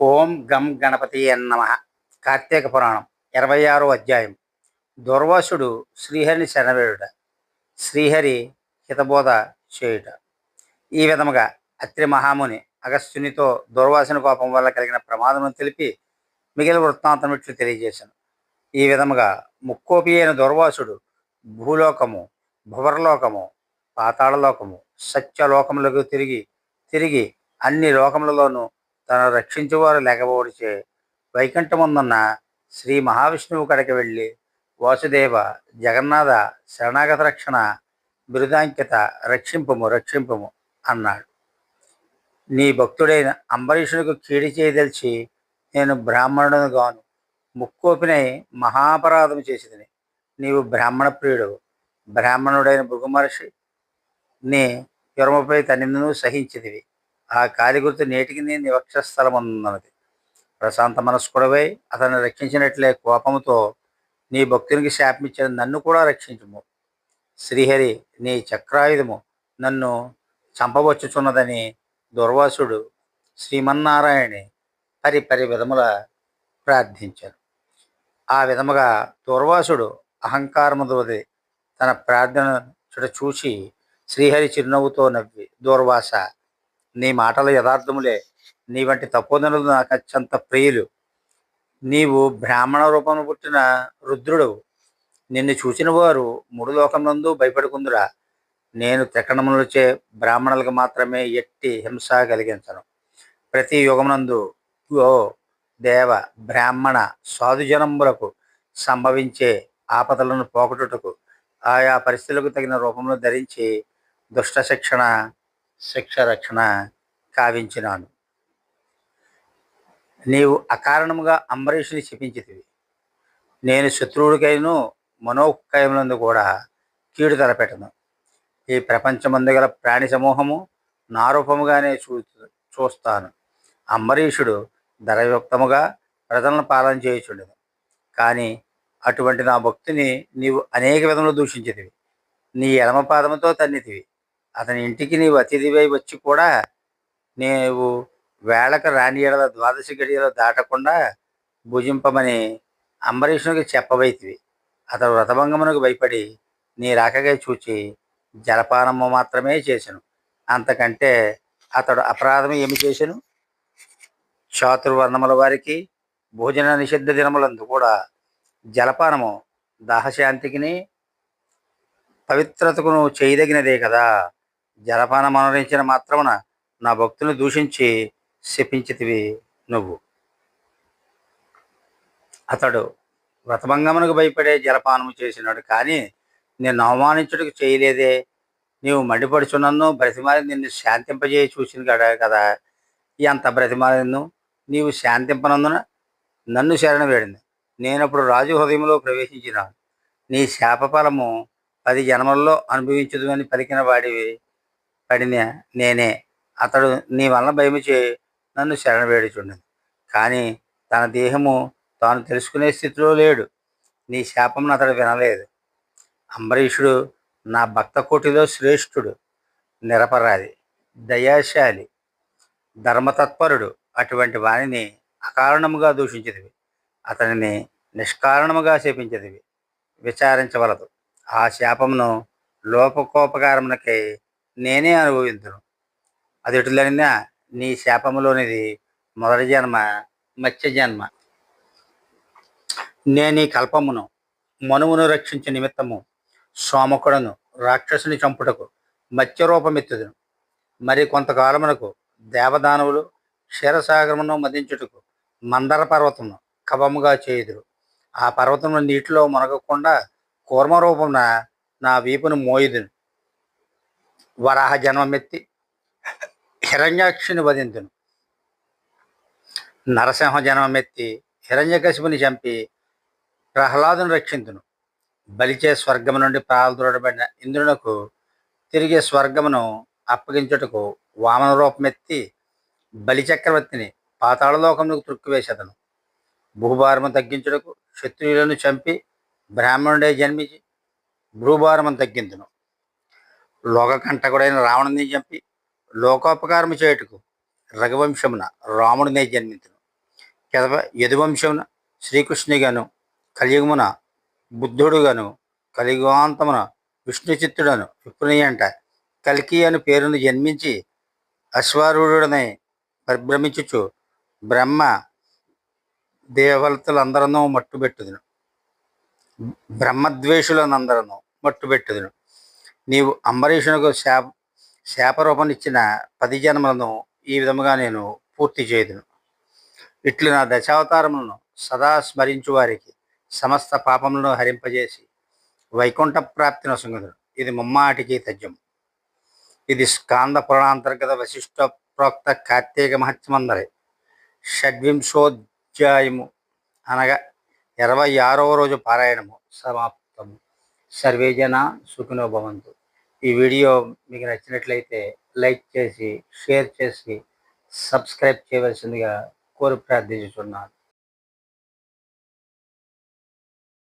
ఓం గం గణపతి నమ. కార్తీక పురాణం ఇరవై ఆరో అధ్యాయం. దుర్వాసుడు శ్రీహరిని శరణవేయుట శ్రీహరి హితబోధ చేయుట. ఈ విధముగా అత్రి మహాముని అగస్త్యునితో దుర్వాసుని కోపం వల్ల కలిగిన ప్రమాదం తెలిపి మిగిలిన వృత్తాంతం ఇట్లు తెలియజేశాను. ఈ విధముగా ముక్కోపి అయిన దుర్వాసుడు భూలోకము భువర్లోకము పాతాళలోకము సత్యలోకములకు తిరిగి తిరిగి అన్ని లోకములలోనూ తను రక్షించేవారు లేకపోవడిచే వైకుంఠముందున్న శ్రీ మహావిష్ణువు కడకి వెళ్ళి వాసుదేవ జగన్నాథ శరణాగత రక్షణ బిరుదాంకిత రక్షింపము రక్షింపము అన్నాడు. నీ భక్తుడైన అంబరీషునికి కీడి చేయదలిచి నేను బ్రాహ్మణుడు గాను ముక్కోపినై మహాపరాధం చేసేదని నీవు బ్రాహ్మణ ప్రియుడు బ్రాహ్మణుడైన భృగుమహర్షి నీ యురమపై తనిందును సహించిదివి ఆ కాలి గుర్తు నేటికి నీ నివక్షస్థలమున్నది. ప్రశాంత మనస్కుడవై అతన్ని రక్షించినట్లే కోపముతో నీ భక్తునికి శాపమిచ్చిన నన్ను కూడా రక్షించుము. శ్రీహరి నీ చక్రాయుధము నన్ను చంపవచ్చుచున్నదని దుర్వాసుడు శ్రీమన్నారాయణి పరి పరి విధముల ప్రార్థించారు ఆ విధముగా దుర్వాసుడు అహంకారముదోది తన ప్రార్థన చూసి శ్రీహరి చిరునవ్వుతో నవ్వి దూర్వాస నీ మాటల యథార్థములే. నీ వంటి తపోదనులు నాకు అత్యంత ప్రియులు. నీవు బ్రాహ్మణ రూపము పుట్టిన రుద్రుడు నిన్ను చూసిన వారు మూడు లోకములందు భయపడుకుందురా. నేను త్రికణములచే బ్రాహ్మణులకు మాత్రమే ఎట్టి హింస కలిగించను. ప్రతి యుగమునందు ఓ దేవ బ్రాహ్మణ సాధుజనములకు సంభవించే ఆపదలను పోగొట్టుటకు ఆయా పరిస్థితులకు తగిన రూపంలో ధరించి దుష్ట శిక్షణ శిక్ష రక్షణ కావించినాను. నీవు అకారణముగా అంబరీషుని శపించితివి. నేను శత్రువుడికైను మనోకయములందు కూడా కీడు తలపెట్టను. ఈ ప్రపంచమందు గల ప్రాణి సమూహము నా రూపముగానే చూ చూస్తాను. అంబరీషుడు ధరయుక్తముగా ప్రజలను పాలన చేయుచుండదు కానీ అటువంటి నా భక్తిని నీవు అనేక విధములు దూషించితివి. నీ ఎడమ పాదముతో తన్నితివి. అతని ఇంటికి నీవు అతిథివై వచ్చి కూడా నీవు వేళకు రాని ద్వాదశి గడియలు దాటకుండా భుజింపమని అంబరీషునికి చెప్పవైతివి. అతడు వ్రతభంగమునకు భయపడి నీ రాకగా చూచి జలపానము మాత్రమే చేశాను అంతకంటే అతడు అపరాధం ఏమి చేశాను చాతుర్వర్ణముల వారికి భోజన నిషిద్ధ దినములందు కూడా జలపానము దాహశాంతికిని పవిత్రతకును చేయదగినదే కదా? జలపానం మనోరించిన మాత్రమున నా భక్తుని దూషించి శపించితివి నువ్వు. అతడు వ్రతభంగమునకు భయపడే జలపానము చేసినాడు. కానీ నేను అవమానించుటకు చేయలేదే. నీవు మండిపడుచున్నను బ్రతిమాలి నిన్ను శాంతింపజేయ చూసింది కదా కదా. ఎంత బ్రతిమాలను నీవు శాంతింపనందున నన్ను శరణ వేడింది. నేనప్పుడు రాజు హృదయంలో ప్రవేశించినాను. నీ శాపఫలము పది జన్మల్లో అనుభవించదు అని పలికిన వాడివి. పడిన నేనే. అతడు నీ వలన భయమిచే నన్ను శరణవేడుచుండను కానీ తన దేహము తాను తెలుసుకునే స్థితిలో లేడు. నీ శాపంను అతడు వినలేదు. అంబరీషుడు నా భక్త కోటిలో శ్రేష్ఠుడు నిరపరాధి దయాశాలి ధర్మతత్పరుడు. అటువంటి వాణిని అకారణముగా దూషించదివి అతనిని నిష్కారణముగా శపించదివి విచారించవలదు. ఆ శాపమును లోపకోపకారమునకై నేనే అనుభవించును అది ఎటులైనా నీ శాపములోనిది మొదటి జన్మ మత్స్య జన్మ. నేను ఈ కల్పమును మనువును రక్షించే నిమిత్తము సోమకుడను రాక్షసుని చంపుటకు మత్స్య రూపమెత్తుదును మరి కొంతకాలమునకు దేవదానవులు క్షీరసాగరమును మదించుటకు మందర పర్వతమును కవముగా చేయుదురు. ఆ పర్వతమును నీటిలో మునగకుండా కూర్మ రూపమున నా వీపును మోయుదును. వరాహ జన్మమెత్తి హిరణ్యాక్షుని వధింతును. నరసింహ జన్మమెత్తి హిరణ్యకశిపుని చంపి ప్రహ్లాదును రక్షింతును. బలిచే స్వర్గము నుండి ప్రాలదూడబడిన ఇంద్రునకు తిరిగి స్వర్గమును అప్పగించుటకు వామన రూపమెత్తి బలిచక్రవర్తిని పాతాళలోకమునకు త్రుక్కివేసేదను భూభారము తగ్గించుటకు క్షత్రియులను చంపి బ్రాహ్మణుడే జన్మించి భూభారమును తగ్గించును లోకకంటకుడైన రావణుని చంపి లోకోపకారము చేయుటకు రఘువంశమున రాముడినే జన్మించును. కదవ యదువంశమున శ్రీకృష్ణుగాను కలియుగమున బుద్ధుడుగాను కలియుగాంతమున విష్ణు చిత్తుడను విప్రుని అంట కలికి అని పేరును జన్మించి అశ్వారూఢుడనే పరిభ్రమించుచు బ్రహ్మ దేవతలందరూ మట్టుబెట్టుదును. బ్రహ్మద్వేషులనందరను మట్టుబెట్టుదును. నీవు అంబరీషునకు శాప శాపరూపనిచ్చిన పది జన్మలను ఈ విధముగా నేను పూర్తి చేయదును. ఇట్లు నా దశావతారములను సదా స్మరించు వారికి సమస్త పాపములను హరింపజేసి వైకుంఠ ప్రాప్తిని నొసంగుదును ఇది ముమ్మాటికి తజ్యం ఇది స్కాంద పురాణాంతర్గత వశిష్ట ప్రోక్త కార్తీక మహత్యమందరి షడ్వింశోధ్యాయము అనగా ఇరవై ఆరవ రోజు పారాయణము సమాప్తము. సర్వేజన సుఖినో భవంతు. ఈ వీడియో మీకు నచ్చినట్లయితే లైక్ చేసి షేర్ చేసి సబ్స్క్రైబ్ చేయవలసిందిగా కోరి ప్రార్థించుతున్నాను